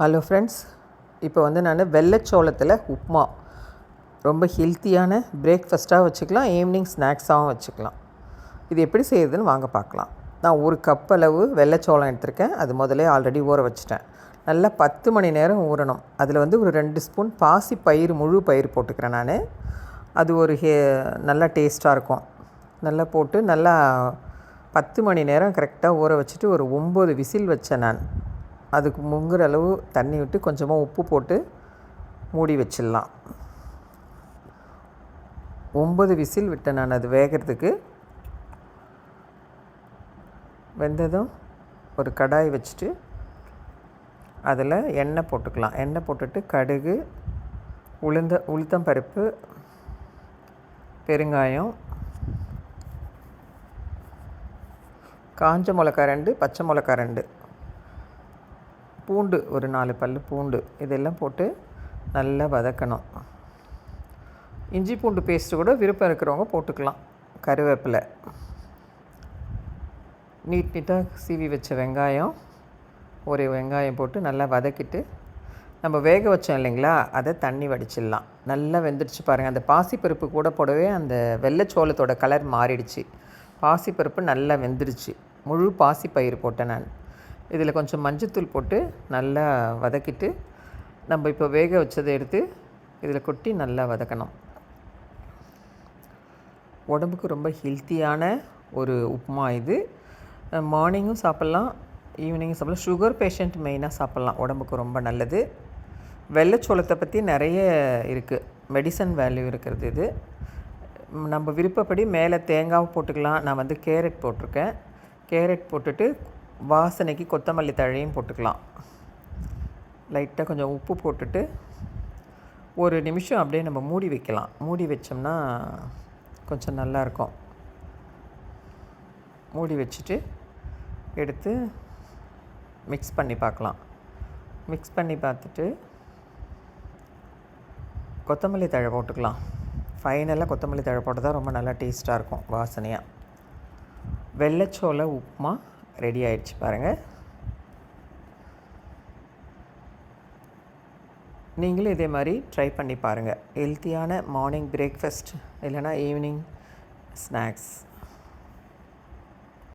Hello friends இப்போ வந்து நான் வெள்ளைச்சோளத்தில் உப்மா. ரொம்ப ஹெல்த்தியான பிரேக்ஃபஸ்ட்டாக வச்சுக்கலாம் ஈவினிங் ஸ்நாக்ஸாகவும் வச்சுக்கலாம். இது எப்படி செய்யுதுன்னு வாங்க பார்க்கலாம். நான் ஒரு கப் அளவு வெள்ளைச்சோளம் எடுத்திருக்கேன். அது முதலே ஆல்ரெடி ஊற வச்சுட்டேன். நல்லா பத்து மணி நேரம் ஊறணும். அதில் வந்து ஒரு ரெண்டு ஸ்பூன் பாசி பயிர் முழு பயிர் போட்டுக்கிறேன் நான். அது ஒரு ஹே நல்லா டேஸ்ட்டாக இருக்கும். நல்லா போட்டு நல்லா பத்து மணி நேரம் கரெக்டாக ஊற வச்சுட்டு ஒரு ஒம்பது விசில் வச்சேன் நான். அதுக்கு முங்குற அளவு தண்ணி விட்டு கொஞ்சமாக உப்பு போட்டு மூடி வச்சிடலாம். ஒம்பது விசில் விட்டேன் நான் அது வேகிறதுக்கு. வெந்ததும் ஒரு கடாய் வச்சுட்டு அதில் எண்ணெய் போட்டுக்கலாம். எண்ணெய் போட்டுட்டு கடுகு உளுந்த உளுத்தம் பருப்பு பெருங்காயம் காஞ்ச மிளகா ரெண்டு பச்சை மிளகா ரெண்டு. பூண்டு ஒரு நாலு பல் பூண்டு இதெல்லாம் போட்டு நல்லா வதக்கணும். இஞ்சி பூண்டு பேஸ்ட்டு கூட விருப்பம் இருக்கிறவங்க போட்டுக்கலாம் கருவேப்பிலை. நீட் நீட்டாக சீவி வச்ச வெங்காயம் ஒரு வெங்காயம் போட்டு நல்லா வதக்கிட்டு நம்ம வேக வச்சோம் இல்லைங்களா அதை தண்ணி வடிச்சிடலாம். நல்லா வெந்துடுச்சு பாருங்கள் அந்த பாசிப்பருப்பு கூட போடவே அந்த வெள்ளைச்சோளத்தோட கலர் மாறிடுச்சு. பாசிப்பருப்பு நல்லா வெந்துடுச்சு. முழு பாசிப்பயிர் போட்டேன் நான். இதில் கொஞ்சம் மஞ்சத்தூள் போட்டு நல்லா வதக்கிட்டு நம்ம இப்போ வேக வச்சதை எடுத்து இதில் கொட்டி நல்லா வதக்கணும். உடம்புக்கு ரொம்ப ஹெல்த்தியான ஒரு உப்புமா இது. மார்னிங்கும் சாப்பிட்லாம் ஈவினிங்கும் சாப்பிட்லாம். சுகர் பேஷண்ட் மெயினாக சாப்பிட்லாம். உடம்புக்கு ரொம்ப நல்லது. வெள்ளைச்சோளத்தை பற்றி நிறைய இருக்குது மெடிசன் வேல்யூ இருக்கிறது இது. நம்ம விருப்பப்படி மேலே தேங்காவும் போட்டுக்கலாம். நான் வந்து கேரட் போட்டிருக்கேன். கேரட் போட்டுட்டு வாசனைக்கு கொத்தமல்லி தழையும் போட்டுக்கலாம். லைட்டாக கொஞ்சம் உப்பு போட்டுட்டு ஒரு நிமிஷம் அப்படியே நம்ம மூடி வைக்கலாம். மூடி வச்சோம்னா கொஞ்சம் நல்லாயிருக்கும் மூடி வச்சுட்டு எடுத்து மிக்ஸ் பண்ணி பார்க்கலாம். மிக்ஸ் பண்ணி பார்த்துட்டு கொத்தமல்லி தழை போட்டுக்கலாம். ஃபைனலாக கொத்தமல்லி தழை போட்டால் தான் ரொம்ப நல்லா டேஸ்ட்டாக இருக்கும் வாசனையாக வெள்ளைச்சோளை உப்புமா ரெடி ஆயிடுச்சு பாருங்கள் நீங்களும் இதே மாதிரி ட்ரை பண்ணி பாருங்கள் ஹெல்த்தியான மார்னிங் பிரேக்ஃபாஸ்ட் இல்லைனா ஈவினிங் ஸ்நாக்ஸ்